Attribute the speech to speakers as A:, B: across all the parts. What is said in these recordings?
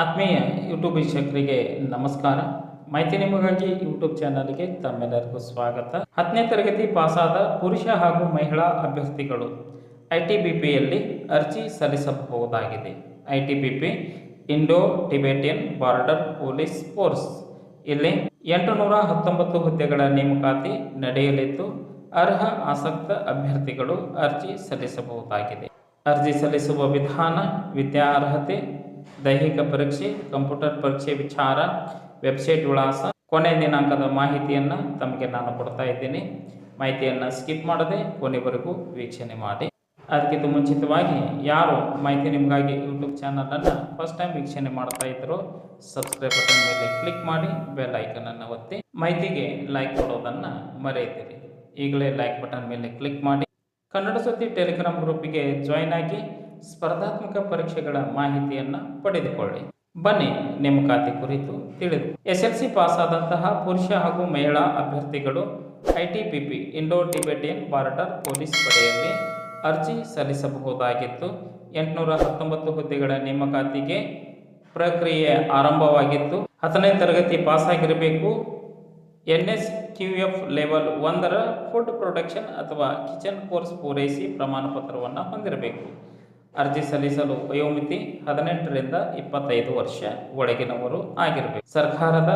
A: ಆತ್ಮೀಯ ಯೂಟ್ಯೂಬ್ ವೀಕ್ಷಕರಿಗೆ ನಮಸ್ಕಾರ. ಮಾಹಿತಿ ನಿಮಗಾಗಿ ಯೂಟ್ಯೂಬ್ ಚಾನಲ್ಗೆ ತಮ್ಮೆಲ್ಲರಿಗೂ ಸ್ವಾಗತ. ಹತ್ತನೇ ತರಗತಿ ಪಾಸಾದ ಪುರುಷ ಹಾಗೂ ಮಹಿಳಾ ಅಭ್ಯರ್ಥಿಗಳು ಐ ಟಿ ಬಿ ಪಿಯಲ್ಲಿ ಅರ್ಜಿ ಸಲ್ಲಿಸಬಹುದಾಗಿದೆ. I T B P Indo Tibetan border police force ಇಲ್ಲಿ ಎಂಟುನೂರ ಹತ್ತೊಂಬತ್ತು ಹುದ್ದೆಗಳ ನೇಮಕಾತಿ ನಡೆಯಲಿದ್ದು, ಅರ್ಹ ಆಸಕ್ತ ಅಭ್ಯರ್ಥಿಗಳು ಅರ್ಜಿ ಸಲ್ಲಿಸಬಹುದಾಗಿದೆ. ಅರ್ಜಿ ಸಲ್ಲಿಸುವ ವಿಧಾನ ವಿದ್ಯಾರ್ಹತೆ ದೈಹಿಕ ಪರೀಕ್ಷೆ, ಕಂಪ್ಯೂಟರ್ ಪರೀಕ್ಷೆ ವಿಚಾರ, ವೆಬ್ಸೈಟ್ ವಿಳಾಸ. ಕೊನೆ ದಿನಾಂಕದ ಮಾಹಿತಿಯನ್ನು ತಮಗೆ ನಾನು ಕೊಡ್ತಾ ಇದ್ದೀನಿ. ಮಾಹಿತಿಯನ್ನು ಸ್ಕಿಪ್ ಮಾಡದೆ ಕೊನೆವರೆಗೂ ವೀಕ್ಷಣೆ ಮಾಡಿ. ಅದಕ್ಕಿಂತ ಮುಂಚಿತವಾಗಿ ಯಾರು ಮಾಹಿತಿ ನಿಮಗಾಗಿ ಯೂಟ್ಯೂಬ್ ಚಾನಲನ್ನು ಫಸ್ಟ್ ಟೈಮ್ ವೀಕ್ಷಣೆ ಮಾಡ್ತಾ ಇದ್ರೋ, ಸಬ್ಸ್ಕ್ರೈಬ್ ಬಟನ್ ಮೇಲೆ ಕ್ಲಿಕ್ ಮಾಡಿ, ಬೆಲ್ ಐಕನನ್ನು ಒತ್ತಿ. ಮಾಹಿತಿಗೆ ಲೈಕ್ ಕೊಡೋದನ್ನು ಮರೆಯದಿರಿ. ಈಗಲೇ ಲೈಕ್ ಬಟನ್ ಮೇಲೆ ಕ್ಲಿಕ್ ಮಾಡಿ. ಕನ್ನಡ ಸುದ್ದಿ ಟೆಲಿಗ್ರಾಮ್ ಗ್ರೂಪಿಗೆ ಜಾಯ್ನ್ ಆಗಿ ಸ್ಪರ್ಧಾತ್ಮಕ ಪರೀಕ್ಷೆಗಳ ಮಾಹಿತಿಯನ್ನು ಪಡೆದುಕೊಳ್ಳಿ. ಬನ್ನಿ ನೇಮಕಾತಿ ಕುರಿತು ತಿಳಿದು. ಎಸ್ ಎಲ್ ಸಿ ಪಾಸಾದಂತಹ ಪುರುಷ ಹಾಗೂ ಮಹಿಳಾ ಅಭ್ಯರ್ಥಿಗಳು I T P P Indo Tibetan border police ಪಡೆಯಲ್ಲಿ ಅರ್ಜಿ ಸಲ್ಲಿಸಬಹುದಾಗಿತ್ತು. ಎಂಟುನೂರ ಹತ್ತೊಂಬತ್ತು ಹುದ್ದೆಗಳ ನೇಮಕಾತಿಗೆ ಪ್ರಕ್ರಿಯೆ ಆರಂಭವಾಗಿತ್ತು. ಹತ್ತನೇ ತರಗತಿ ಪಾಸಾಗಿರಬೇಕು. N S Q F level ಒಂದರ ಫುಡ್ ಪ್ರೊಡಕ್ಷನ್ ಅಥವಾ ಕಿಚನ್ ಕೋರ್ಸ್ ಪೂರೈಸಿ ಪ್ರಮಾಣಪತ್ರವನ್ನು ಹೊಂದಿರಬೇಕು. ಅರ್ಜಿ ಸಲ್ಲಿಸಲು ವಯೋಮಿತಿ ಹದಿನೆಂಟರಿಂದ ಇಪ್ಪತ್ತೈದು ವರ್ಷ ಒಳಗಿನವರು ಆಗಿರಬೇಕು. ಸರ್ಕಾರದ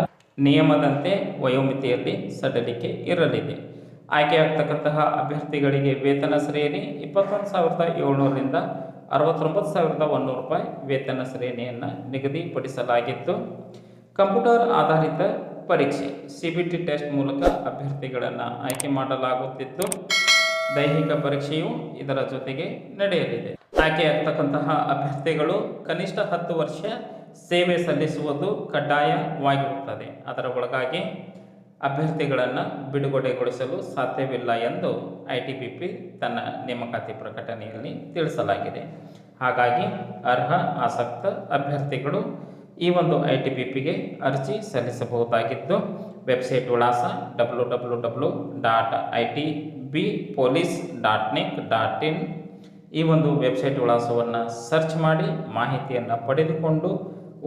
A: ನಿಯಮದಂತೆ ವಯೋಮಿತಿಯಲ್ಲಿ ಸಡಿಲಿಕೆ ಇರಲಿದೆ. ಆಯ್ಕೆಯಾಗ್ತಕ್ಕಂತಹ ಅಭ್ಯರ್ಥಿಗಳಿಗೆ ವೇತನ ಶ್ರೇಣಿ ಇಪ್ಪತ್ತೊಂದು ಸಾವಿರದ ಏಳ್ನೂರರಿಂದ ಅರವತ್ತೊಂಬತ್ತು ಸಾವಿರದ ಒಂದೂರು ರೂಪಾಯಿ ವೇತನ ಶ್ರೇಣಿಯನ್ನು ನಿಗದಿಪಡಿಸಲಾಗಿತ್ತು. ಕಂಪ್ಯೂಟರ್ ಆಧಾರಿತ ಪರೀಕ್ಷೆ ಸಿ ಬಿ ಟಿ ಟೆಸ್ಟ್ ಮೂಲಕ ಅಭ್ಯರ್ಥಿಗಳನ್ನು ಆಯ್ಕೆ ಮಾಡಲಾಗುತ್ತಿತ್ತು. ದೈಹಿಕ ಪರೀಕ್ಷೆಯು ಇದರ ಜೊತೆಗೆ ನಡೆಯಲಿದೆ. ಆಯ್ಕೆಯಾಗ್ತಕ್ಕಂತಹ ಅಭ್ಯರ್ಥಿಗಳು ಕನಿಷ್ಠ ಹತ್ತು ವರ್ಷ ಸೇವೆ ಸಲ್ಲಿಸುವುದು ಕಡ್ಡಾಯವಾಗಿರುತ್ತದೆ. ಅದರ ಒಳಗಾಗಿ ಅಭ್ಯರ್ಥಿಗಳನ್ನು ಬಿಡುಗಡೆಗೊಳಿಸಲು ಸಾಧ್ಯವಿಲ್ಲ ಎಂದು ಐ ತನ್ನ ನೇಮಕಾತಿ ಪ್ರಕಟಣೆಯಲ್ಲಿ ತಿಳಿಸಲಾಗಿದೆ. ಹಾಗಾಗಿ ಅರ್ಹ, ಆಸಕ್ತ ಅಭ್ಯರ್ಥಿಗಳು ಈ ಒಂದು ಐ ಟಿ ಬಿ ಪಿಗೆ ಅರ್ಜಿ ಸಲ್ಲಿಸಬಹುದಾಗಿದ್ದು, ವೆಬ್ಸೈಟ್ ವಿಳಾಸ W W W dot I T B police dot dot in ಈ ಒಂದು ವೆಬ್ಸೈಟ್ ವಿಳಾಸವನ್ನು ಸರ್ಚ್ ಮಾಡಿ ಮಾಹಿತಿಯನ್ನು ಪಡೆದುಕೊಂಡು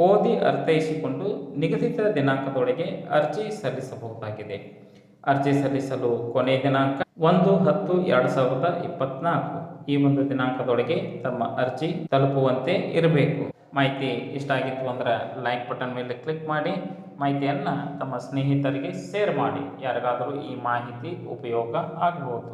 A: ಓದಿ ಅರ್ಥೈಸಿಕೊಂಡು ನಿಗದಿತ ದಿನಾಂಕದೊಳಗೆ ಅರ್ಜಿ ಸಲ್ಲಿಸಬಹುದಾಗಿದೆ. ಅರ್ಜಿ ಸಲ್ಲಿಸಲು ಕೊನೆಯ ದಿನಾಂಕ ಒಂದು ಹತ್ತು ಎರಡು ಸಾವಿರದ ಇಪ್ಪತ್ನಾಲ್ಕು. ಈ ಒಂದು ದಿನಾಂಕದೊಳಗೆ ತಮ್ಮ ಅರ್ಜಿ ತಲುಪುವಂತೆ ಇರಬೇಕು. ಮಾಹಿತಿ ಇಷ್ಟ ಆಗಿತ್ತು ಅಂದರೆ ಲೈಕ್ ಬಟನ್ ಮೇಲೆ ಕ್ಲಿಕ್ ಮಾಡಿ, ಮಾಹಿತಿಯನ್ನು ತಮ್ಮ ಸ್ನೇಹಿತರಿಗೆ ಶೇರ್ ಮಾಡಿ. ಯಾರಿಗಾದರೂ ಈ ಮಾಹಿತಿ ಉಪಯೋಗ ಆಗಬಹುದು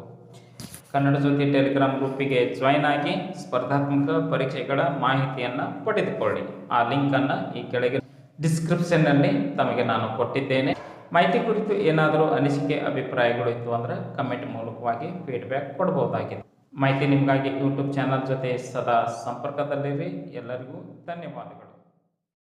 A: ಕನ್ನಡ ಜ್ಯೋತಿ ಟೆಲಿಗ್ರಾಮ್ ಗ್ರೂಪಿಗೆ ಜಾಯ್ನ್ ಆಗಿ ಸ್ಪರ್ಧಾತ್ಮಕ ಪರೀಕ್ಷೆಗಳ ಮಾಹಿತಿಯನ್ನು ಪಡೆದುಕೊಳ್ಳಿ. ಆ ಲಿಂಕನ್ನು ಈ ಕೆಳಗೆ ಡಿಸ್ಕ್ರಿಪ್ಷನ್ನಲ್ಲಿ ತಮಗೆ ನಾನು ಕೊಟ್ಟಿದ್ದೇನೆ. ಮಾಹಿತಿ ಕುರಿತು ಏನಾದರೂ ಅನಿಸಿಕೆ, ಅಭಿಪ್ರಾಯಗಳು ಇತ್ತು ಅಂದರೆ ಕಮೆಂಟ್ ಮೂಲಕವಾಗಿ ಫೀಡ್ಬ್ಯಾಕ್ ಕೊಡ್ಬೋದಾಗಿದೆ. ಮಾಹಿತಿ ನಿಮಗಾಗಿ ಯೂಟ್ಯೂಬ್ ಚಾನಲ್ ಜೊತೆ ಸದಾ ಸಂಪರ್ಕದಲ್ಲಿರಿ. ಎಲ್ಲರಿಗೂ ಧನ್ಯವಾದಗಳು.